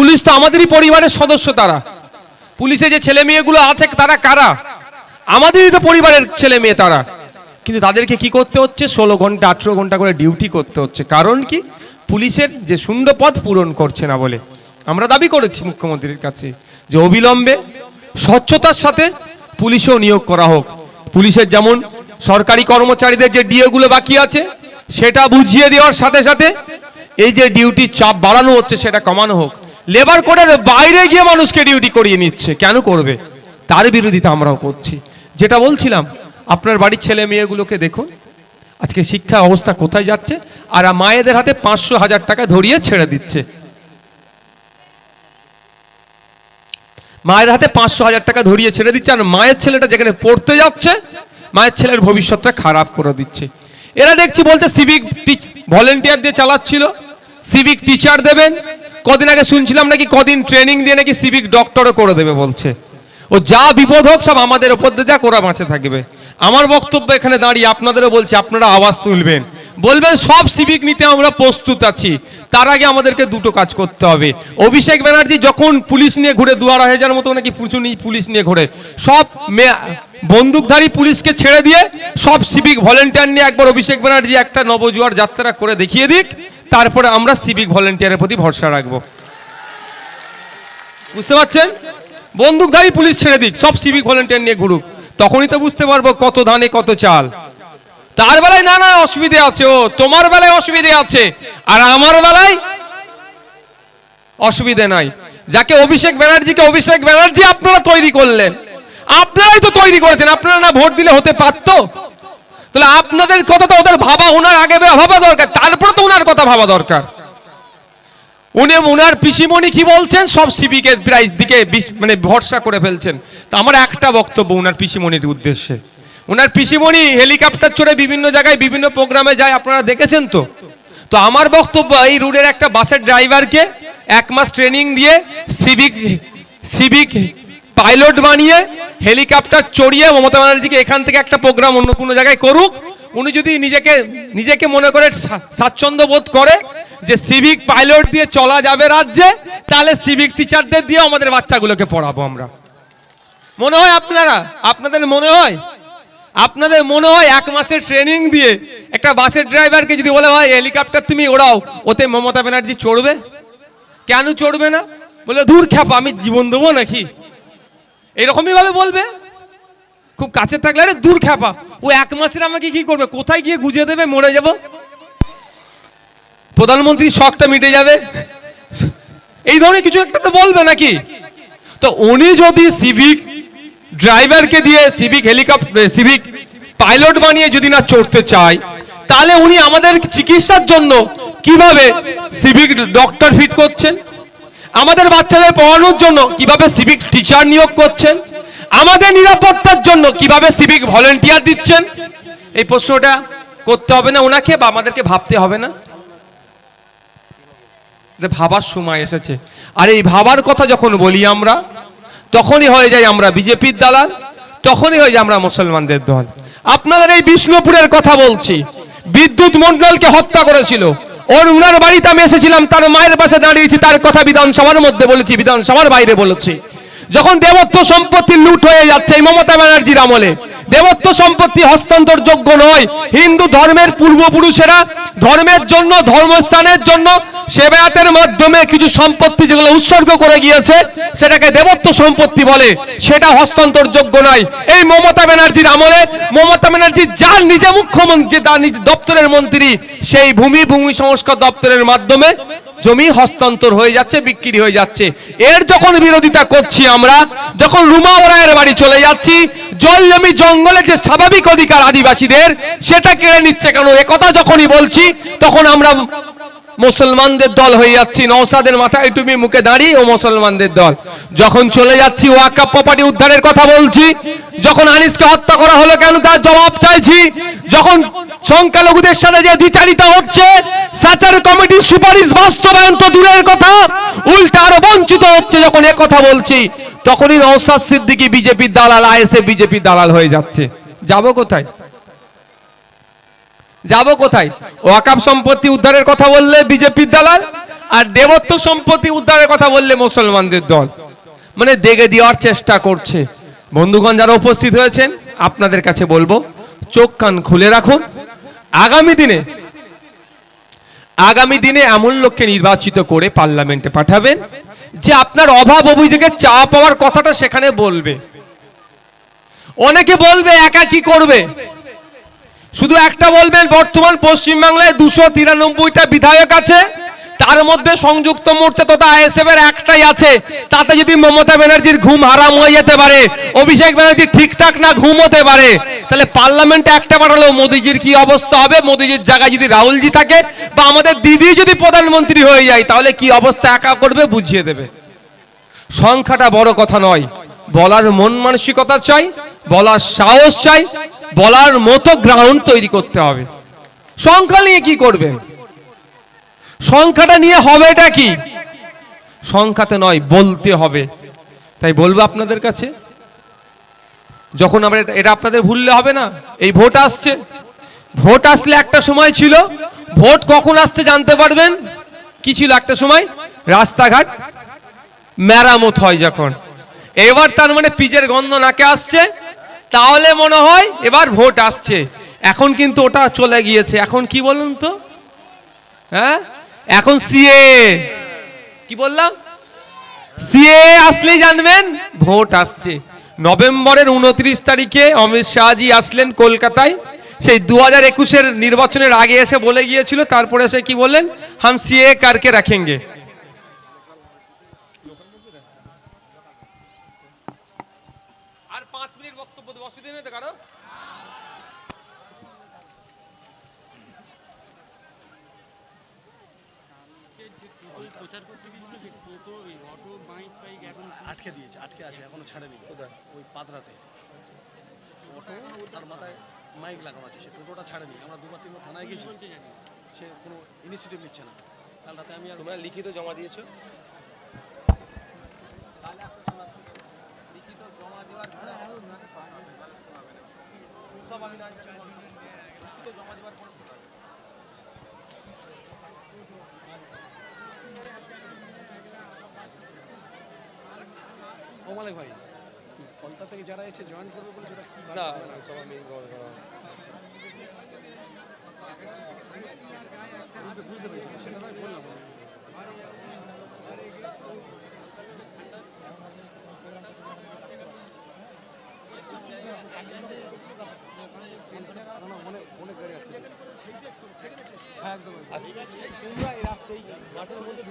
Police তো আমাদেরই পরিবারের সদস্য তারা। পুলিশে যে ছেলে মেয়েগুলো আছে, তারা কারা? আমাদেরই তো পরিবারের ছেলে মেয়ে তারা। কিন্তু তাদেরকে কি করতে হচ্ছে? ষোলো ঘণ্টা, আঠেরো ঘণ্টা করে ডিউটি করতে হচ্ছে। কারণ কি? পুলিশের যে শূন্য পদ পূরণ করছে না বলে। আমরা দাবি করেছি মুখ্যমন্ত্রীর কাছে যে অবিলম্বে স্বচ্ছতার সাথে পুলিশেও নিয়োগ করা হোক। পুলিশের যেমন সরকারি কর্মচারীদের যে ডিএগুলো বাকি আছে, সেটা বুঝিয়ে দেওয়ার সাথে সাথে এই যে ডিউটি চাপ বাড়ানো হচ্ছে, সেটা কমানো হোক। লেবার কোডের বাইরে গিয়ে মানুষকে ডিউটি করিয়ে নিচ্ছে। কেন করবে? তার বিরোধিতা আমরাও করছি। যেটা বলছিলাম, আপনার বাড়ির ছেলে মেয়েগুলোকে দেখুন, আজকে শিক্ষা অবস্থা কোথায় যাচ্ছে, আর মায়েদের হাতে পাঁচশো হাজার টাকা ধরিয়ে ছেড়ে দিচ্ছে। মায়ের হাতে পাঁচশো হাজার টাকা ধরিয়ে ছেড়ে দিচ্ছে, আর মায়ের ছেলেটা যেখানে পড়তে যাচ্ছে, মায়ের ছেলের ভবিষ্যৎটা খারাপ করে দিচ্ছে। এরা দেখছি বলতে সিভিক ভলেন্টিয়ার দিয়ে চালাচ্ছিল সিভিক টিচার দেবেন কদিন আগে শুনছিলাম নাকি কদিন ট্রেনিং দিয়ে নাকি সিভিক ডক্টরও করে দেবে বলছে। ও যা বিপদ হোক সব আমাদের ওপর দিয়ে যা ওরা বাঁচে থাকবে। আমার বক্তব্য এখানে দাঁড়িয়ে আপনাদেরও বলছি, আপনারা আওয়াজ তুলবেন। বলবেন, সব সিভিক নিতে আমরা প্রস্তুত আছি। তার আগে আমাদেরকে দুটো কাজ করতে হবে। অভিষেক ব্যানার্জি যখন পুলিশ নিয়ে ঘুরে দু হাজার মতো নাকি পুলিশ নিয়ে ঘুরে, সব বন্দুকধারী পুলিশকে ছেড়ে দিয়ে সব সিভিক ভলেন্টিয়ার নিয়ে একবার অভিষেক ব্যানার্জি একটা নবজুয়ার যাত্রা করে দেখিয়ে দিক। তারপরে আমরা সিভিক ভলেন্টিয়ারের প্রতি ভরসা রাখব। বুঝতে পারছেন? বন্দুকধারী পুলিশ ছেড়ে দিক, সব সিভিক ভলেন্টিয়ার নিয়ে ঘুরুক। তখনই তো বুঝতে পারব কত ধানে, কত চাল। তার বেলায় না না, অসুবিধে আছে ও, তোমার বেলায় অসুবিধে আছে, আর আমার বেলায় অসুবিধে নাই। যাকে অভিষেক ব্যানার্জিকে, অভিষেক ব্যানার্জি আপনারা তৈরি করলেন। আপনারাই তো তৈরি করেছেন, আপনারা না ভোট দিলে হতে পারতো? তাহলে আপনাদের কথা তো ওদের ভাবা ওনার আগে ভাবা দরকার, তারপরে তো ওনার কথা ভাবা দরকার। উনি ওনার পিসিমণি কি বলছেন? সব সিবিকে প্রায় দিকে মানে ভরসা করে ফেলছেন। তা আমার একটা বক্তব্য ওনার পিসিমণির উদ্দেশ্যে। ওনার পিসিমণি হেলিকপ্টার চড়ে বিভিন্ন জায়গায়, বিভিন্ন প্রোগ্রামে যায়, আপনারা দেখেছেন তো? তো আমার বক্তব্য এই রুটের একটা বাসের ড্রাইভারকে এক মাস ট্রেনিং দিয়ে সিভিক সিভিক পাইলট বানিয়ে হেলিকপ্টার চড়িয়ে মমতা ব্যানার্জিকে এখান থেকে একটা প্রোগ্রাম অন্য কোনো জায়গায় করুক। উনি যদি নিজেকে নিজেকে মনে করে স্বাচ্ছন্দ্য বোধ করে যে সিভিক পাইলট দিয়ে চলা যাবে রাজ্যে, তাহলে সিভিক টিচারদের দিয়ে আমাদের বাচ্চাগুলোকে পড়াবো আমরা। মনে হয় আপনারা? আপনাদের মনে হয়? আপনাদের মনে হয় এক মাসের ট্রেনিং দিয়ে একটা বাসের ড্রাইভারকে যদি বলে হয় হেলিকপ্টার তুমি ওড়াও, ওতে মমতা ব্যানার্জি চড়বে? কেন চড়বে না? বলে দূর খ্যাপা, আমি জীবন দেবো নাকি? এরকমই ভাবে বলবে? খুব কাছে থাকলে, আরে দূর খ্যাপা। ও এক মাসের আমাকে কি করবে? কোথায় গিয়ে গুজে দেবে? মরে যাব। প্রধানমন্ত্রীর শখটা মিটে যাবে। এই ধরনের কিছু একটা তো বলবে নাকি? তো উনি যদি সিভিক ড্রাইভারকে দিয়ে সিভিক হেলিকপ্টার সিভিক পাইলট বানিয়ে যদি না চড়তে চায়, তাহলে উনি আমাদের চিকিৎসার জন্য কীভাবে সিভিক ডক্টর ফিট করছেন? আমাদের বাচ্চাদের পড়ানোর জন্য কীভাবে সিভিক টিচার নিয়োগ করছেন? আমাদের নিরাপত্তার জন্য কীভাবে সিভিক ভলেন্টিয়ার দিচ্ছেন? এই প্রশ্নটা করতে হবে না ওনাকে বা আমাদেরকে ভাবতে হবে না। ভাবার সময় এসেছে। আর এই ভাবার কথা যখন বলি আমরা, তখনই হয়ে যায় আমরা বিজেপির দালাল, তখনই হয়ে যায় আমরা মুসলমানদের দল। আপনাদের এই বিষ্ণুপুরের কথা বলছি। বিদ্যুৎ মন্ডলকে হত্যা করেছিল। ওর উনার বাড়িতে আমি এসেছিলাম, তার মায়ের পাশে দাঁড়িয়েছি, তার কথা বিধানসভার মধ্যে বলেছি, বিধানসভার বাইরে বলেছি। যখন দেবত্ব সম্পত্তি লুট হয়ে যাচ্ছে এই মমতা ব্যানার্জির আমলে, দেবত্ব সম্পত্তি হস্তান্তর যোগ্য নয়। হিন্দু ধর্মের পূর্বপুরুষেরা ধর্মের জন্য, ধর্মস্থানের জন্য সেবায়াতের মাধ্যমে কিছু সম্পত্তি যেগুলো উৎসর্গ করে গিয়েছে, সেটাকে দেবত্ব সম্পত্তি বলে। সেটা হস্তান্তর যোগ্য নয়। এই মমতা ব্যানার্জির আমলে, মমতা ব্যানার্জি যার নিজে মুখ্যমন্ত্রী তার দপ্তরের মন্ত্রী, সেই ভূমি ভূমি সংস্কার দপ্তরের মাধ্যমে জমি হস্তান্তর হয়ে যাচ্ছে, বিক্রি হয়ে যাচ্ছে। এর যখন বিরোধিতা করছি আমরা, যখন রুমা ওরায়ের বাড়ি চলে যাচ্ছি, জল জমি জঙ্গলের যে স্বাভাবিক অধিকার আদিবাসীদের, সেটা কেড়ে নিচ্ছে কেন? একথা যখনই বলছি, তখন আমরা মুসলমানদের দল হয়ে যাচ্ছি। নওসাদের মাথায় টুপি মুখে দাঁড়িয়ে ও মুসলমানদের দল। যখন চলে যাচ্ছি, ওয়াকা প্রপার্টি উদ্ধারের কথা বলছি। যখন আনিসকে হত্যা করা হলো কেন, তার জবাব চাইছি। যখন সংখ্যালঘুদের সাথে যে দ্বিচারিতা হচ্ছে, সাচার কমিটির সুপারিশ বাস্তবায়ন তো দূরের কথা, উল্টা আরও বঞ্চিত হচ্ছে যখন এ কথা বলছি। তখনই নওসাদ সিদ্দিকী বিজেপির দালাল আইএসএ বিজেপির দালাল হয়ে যাচ্ছে। যাব কোথায়? যাব কোথায়? ওয়াকাব সম্পত্তি উদ্ধারের কথা বললে বিজেপির দালাল, আর দেবত্ব সম্পত্তি উদ্ধারের কথা বললে মুসলমানদের দল। মানে দেগে দেওয়ার চেষ্টা করছে। বন্ধুগণ যারা উপস্থিত হয়েছেন, আপনাদের কাছে বলব, চোখ কান খুলে রাখুন। আগামী দিনে আগামী দিনে এমন লোককে নির্বাচিত করে পার্লামেন্টে পাঠাবেন, যে আপনার অভাব অভিযোগে চা পাওয়ার কথাটা সেখানে বলবে। অনেকে বলবে, একা কি করবে? শুধু একটা বলবেন, বর্তমান পশ্চিমবাংলায় দুশো তিরানব্বইটা বিধায়ক আছে। তার মধ্যে সংযুক্ত মোর্চা তথা আইএসএফ এর একটাই আছে। তাতে যদি মমতা ব্যানার্জির ঘুম হারাম হয়ে যেতে পারে, অভিষেক ব্যানার্জি ঠিকঠাক না ঘুম হতে পারে, তাহলে পার্লামেন্টে একটা পাঠালেও মোদিজির কি অবস্থা হবে? মোদিজির জায়গায় যদি রাহুলজি থাকে বা আমাদের দিদি যদি প্রধানমন্ত্রী হয়ে যায়, তাহলে কি অবস্থা একা করবে? বুঝিয়ে দেবে। সংখ্যাটা বড় কথা নয়। বলার মন মানসিকতা চাই, বলার সাহস চাই বলার মতো গ্রাউন্ড তৈরি করতে হবে। সংখ্যা নিয়ে কি করবেন সংখ্যাটা নিয়ে হবেটা কি? সংখ্যাতে নয়, বলতে হবে। তাই বলব আপনাদের কাছে, যখন আমরা এটা- এটা আপনাদের ভুললে হবে না, এই ভোট আসছে। ভোট আসলে একটা সময় ছিল, ভোট কখন আসছে জানতে পারবেন? কি ছিল একটা সময়? রাস্তাঘাট, মেরামত হয় যখন। এবার তার মানে পিজের গন্ধ নাকে আসছে তাহলে মনে হয় এবার ভোট আসছে। এখন কিন্তু ওটা চলে গিয়েছে। এখন কি বলুন তো? হ্যাঁ? এখন সিএ। কি বললাম? সিএ আসলেই জানবেন, ভোট আসছে। নভেম্বরের উনত্রিশ তারিখে অমিত শাহজি আসলেন কলকাতায়। সেই দু হাজার একুশের নির্বাচনের আগে এসে বলে গিয়েছিল, তারপরে সে কি বললেন? হাম সিএ কারকে রাখেঙ্গে আর পাঁচ মিনিট বক্তব্য দেবো। অসুবিধা নেই তো কারও? প্রচার করতে গিয়েছিল সে টোটো ওই অটো বাইক ফাইক এখন আটকে দিয়েছে আটকে আছে এখনও ছাড়েনি। ওই পাতরাতে অটো তার মাথায় মাইক লাগানো আছে সে টোটোটা ছাড়েনি। আমরা দুবার তিনবার থানায় জানি সে কোনো ইনিশিয়েটিভ নিচ্ছে না। কাল রাতে আমি আর তোমরা লিখিত জমা দিয়েছ? ও মালিক ভাই কলকাতা থেকে যারা এসে জয়েন করবে বলে যেটা কি না সব আমি বুঝতে বুঝতে পেরেছি সেটা আমি বললাম অনেক অনেক গাড়ি আছে হ্যাঁ একদম। তোমরা এই রাস্তায় মাঠের মধ্যে